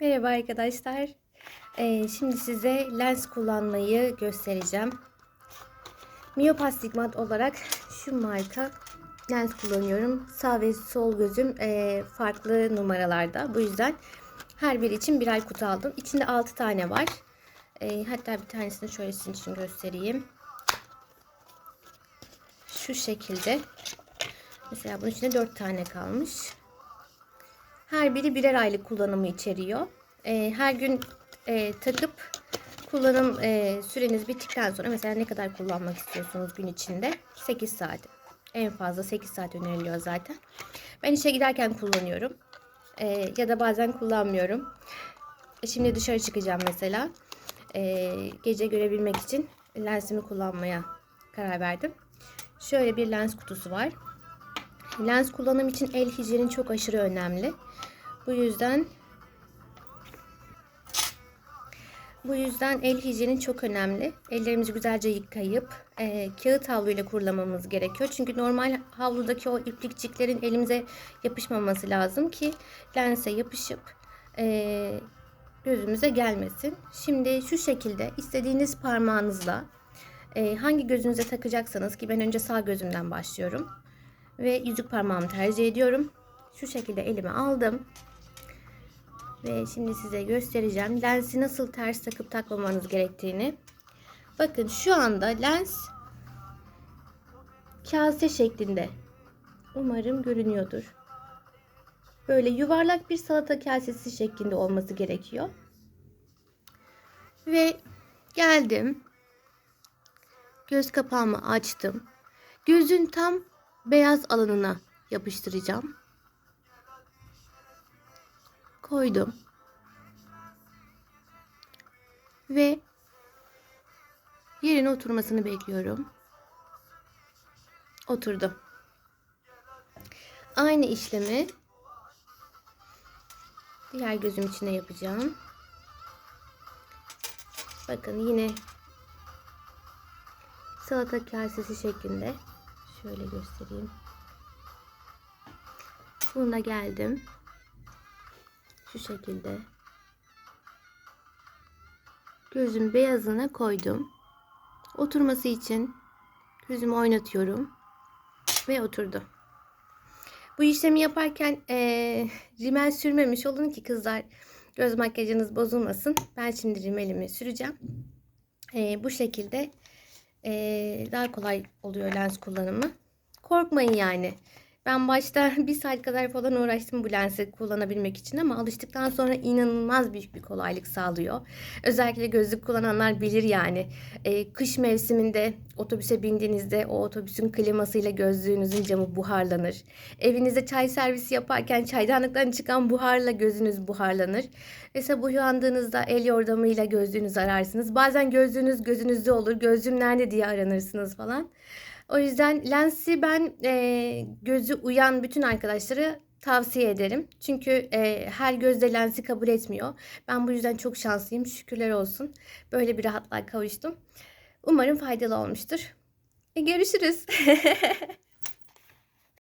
Merhaba arkadaşlar. Ee, şimdi size lens kullanmayı göstereceğim. Miyop astigmat olarak şu marka lens kullanıyorum. Sağ ve sol gözüm e, farklı numaralarda. Bu yüzden her biri için birer kutu aldım. İçinde 6 tane var. E, hatta bir tanesini şöyle sizin için göstereyim. Şu şekilde. Mesela bunun içinde 4 tane kalmış. Her biri birer aylık kullanımı içeriyor. Ee, her gün e, takıp kullanım e, süreniz bittikten sonra mesela ne kadar kullanmak istiyorsunuz gün içinde? 8 saat. En fazla 8 saat öneriliyor zaten. Ben işe giderken kullanıyorum. Ee, ya da bazen kullanmıyorum. E, Şimdi dışarı çıkacağım mesela. Ee, gece görebilmek için lensimi kullanmaya karar verdim. Şöyle bir lens kutusu var. Lens kullanım için el hijyeni çok aşırı önemli. Bu yüzden bu yüzden el hijyeni çok önemli. Ellerimizi güzelce yıkayıp e, kağıt havluyla kurulamamız gerekiyor. Çünkü normal havludaki o iplikçiklerin elimize yapışmaması lazım ki lense yapışıp e, gözümüze gelmesin. Şimdi şu şekilde istediğiniz parmağınızla e, hangi gözünüze takacaksanız ki ben önce sağ gözümden başlıyorum ve yüzük parmağımı tercih ediyorum. Şu şekilde elime aldım. Ve şimdi size göstereceğim lensi nasıl ters takıp takmamanız gerektiğini. Bakın şu anda lens kase şeklinde. Umarım görünüyordur. Böyle yuvarlak bir salata kasesi şeklinde olması gerekiyor. Ve geldim. Göz kapağımı açtım. Gözün tam beyaz alanına yapıştıracağım. Koydum. Ve yerine oturmasını bekliyorum. Oturdu. Aynı işlemi diğer gözüm içine yapacağım. Bakın yine salata kasesi şeklinde Şöyle göstereyim. Buna geldim. Şu şekilde. Gözün beyazına koydum. Oturması için gözümü oynatıyorum. Ve oturdu. Bu işlemi yaparken ee, rimel sürmemiş olun ki kızlar göz makyajınız bozulmasın. Ben şimdi rimelimi süreceğim. E, bu şekilde daha kolay oluyor lens kullanımı. Korkmayın yani. Ben başta bir saat kadar falan uğraştım bu lensi kullanabilmek için ama alıştıktan sonra inanılmaz büyük bir kolaylık sağlıyor. Özellikle gözlük kullananlar bilir yani. Ee, kış mevsiminde otobüse bindiğinizde o otobüsün klimasıyla gözlüğünüzün camı buharlanır. Evinizde çay servisi yaparken çaydanlıktan çıkan buharla gözünüz buharlanır. Mesela bu uyandığınızda el yordamıyla gözlüğünüzü ararsınız. Bazen gözlüğünüz gözünüzde olur. Gözlüğüm nerede diye aranırsınız falan. O yüzden lensi ben e, gözü uyan bütün arkadaşlara tavsiye ederim. Çünkü e, her gözde lensi kabul etmiyor. Ben bu yüzden çok şanslıyım. Şükürler olsun. Böyle bir rahatlığa kavuştum. Umarım faydalı olmuştur. E, görüşürüz.